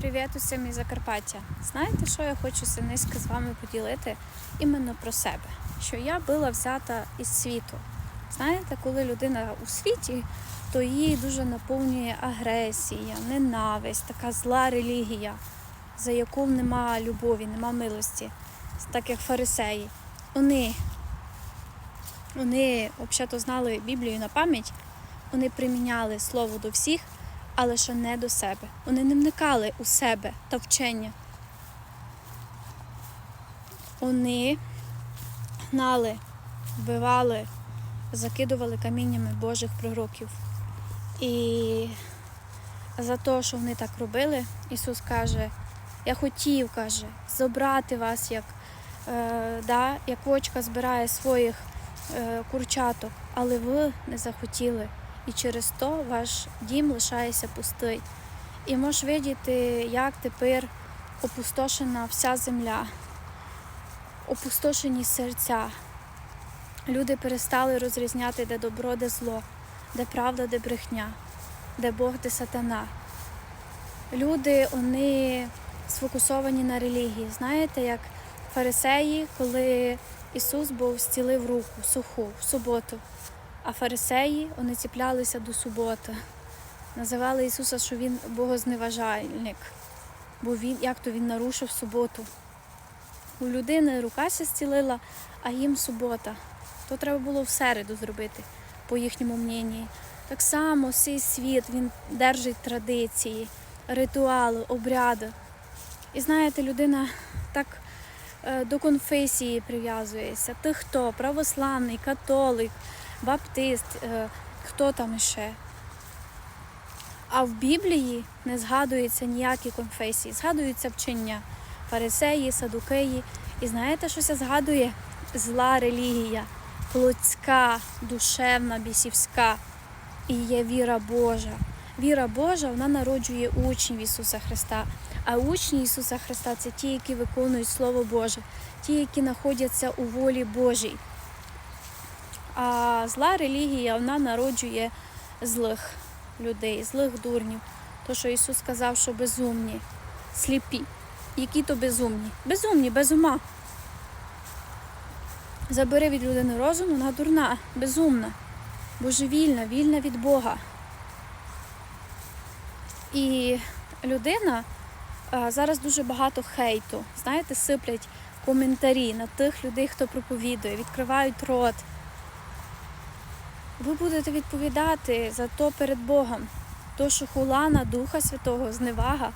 Привіт усім із Закарпаття. Знаєте, що я хочу синиськи з вами поділити іменно про себе? Що я була взята із світу. Знаєте, коли людина у світі, то її дуже наповнює агресія, ненависть, така зла релігія, за яку нема любові, нема милості, так як фарисеї. Вони, вони взагалі знали Біблію на пам'ять, вони приміняли слово до всіх, але ще не до себе. Вони не вникали у себе та вчення. Вони гнали, вбивали, закидували каміннями Божих пророків. І за те, що вони так робили, Ісус каже, я хотів, каже, забрати вас, як, е, да, як вочка збирає своїх е, курчаток, але ви не захотіли. І через то ваш дім лишається пустий. І можеш видіти, як тепер опустошена вся земля, опустошені серця. Люди перестали розрізняти, де добро, де зло, де правда, де брехня, де Бог, де сатана. Люди вони сфокусовані на релігії. Знаєте, як фарисеї, коли Ісус був зцілив руку суху в суботу. А фарисеї вони ціплялися до суботи. Називали Ісуса, що Він богозневажальник, бо він, як то він нарушив суботу. У людини рукася зцілила, а їм субота. То треба було в середу зробити, по їхньому мненні. Так само цей світ він держить традиції, ритуали, обряди. І знаєте, людина так е, до конфесії прив'язується. Ти хто? Православний, католик, баптист, е, хто там ще. А в Біблії не згадуються ніякі конфесії, згадуються вчення фарисеї, садукеї. І знаєте, що це згадує? Зла релігія, плотська, душевна, бісівська. І є віра Божа. Віра Божа вона народжує учнів Ісуса Христа. А учні Ісуса Христа це ті, які виконують Слово Боже, ті, які знаходяться у волі Божій. А зла релігія вона народжує злих людей, злих дурнів. То, що Ісус сказав, що безумні, сліпі. Які то безумні? Безумні, без ума. Забери від людини розум, вона дурна, безумна, божевільна, вільна від Бога. І людина зараз дуже багато хейту. Знаєте, сиплять коментарі на тих людей, хто проповідує, відкривають рот. Ви будете відповідати за то перед Богом. То, що хула Духа Святого, зневага,